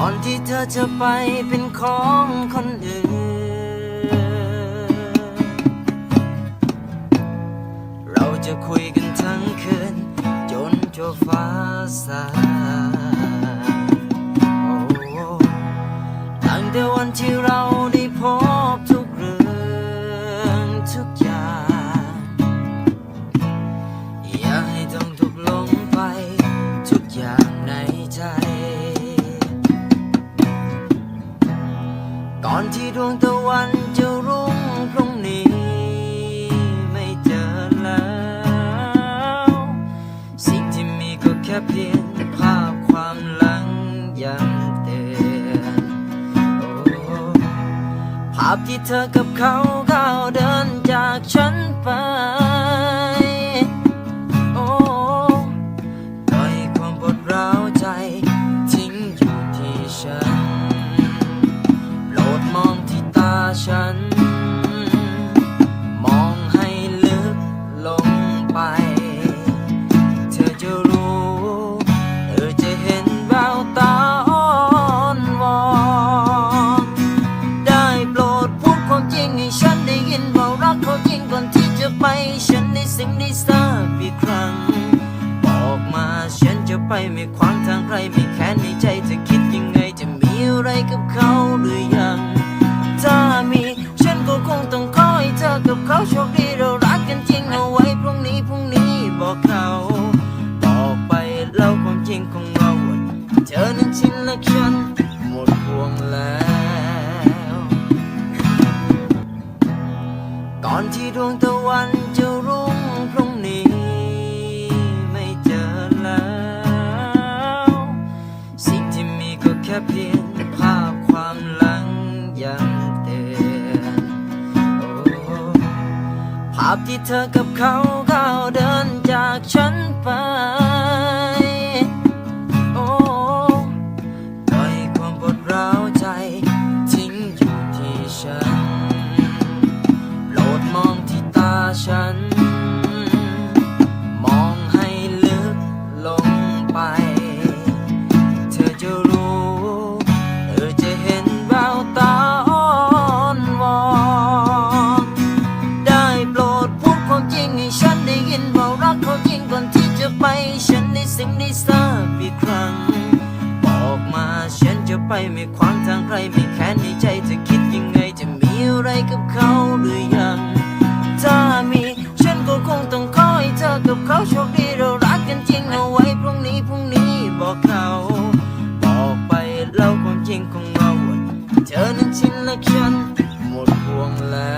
ก่อนที่เธอจะไปเป็นของคนอื่น เราจะคุยกันทั้งคืน จนจบฟ้าสางตั้งแต่วันที่เราได้พบทุกเรื่องทุกอย่าง อย่าให้ต้องถูกลงไป ทุกอย่างในใจ อนที่ดวงตะวันจะรุ่งพรุ่งนี้ ไม่เจอแล้ว สิ่งที่มีก็แค่เพียงภาพความหลังยังเตือนภาพที่เธอกับเขาก้าวเดิน ฉัน มองให้ลึกลงไป เธอจะรู้ เธอจะเห็นแววตาอ่อนวอนได้โปรดพูดความจริงให้ฉันได้ยินว่ารักเขาจริงก่อนที่จะไป ฉันได้สิ่งได้ทราบอีกครั้ง บอกมาฉันจะไปไม่ขวางทางใครไม่แค้นในใจจะคิดยังไงจะมีอะไรกับเขาหรือยัง ก่อนที่ดวงตะวันจะรุ่งพรุ่งนี้ ไม่เจอแล้ว สิ่งที่มีก็แค่เพียงภาพความหลังยังเตือนภาพที่เธอกับเขาก้าวเดิน ไป เธอจะรู้ เธอจะเห็นแววตาอ่อนวอนได้โปรดพูดความจริงให้ฉันได้ยินว่ารักเขาจริงก่อนที่จะไป ฉันได้สิ่งได้ทราบอีกครั้ง บอกมาฉันจะไปไม่ขวางทางใครไม่แค้นในใจจะคิดยังไงจะมีอะไรกับเขาหรือยัง เล่าความจริงของเราว่าเธอนั้นชินและฉันหมดห่วงแล้ว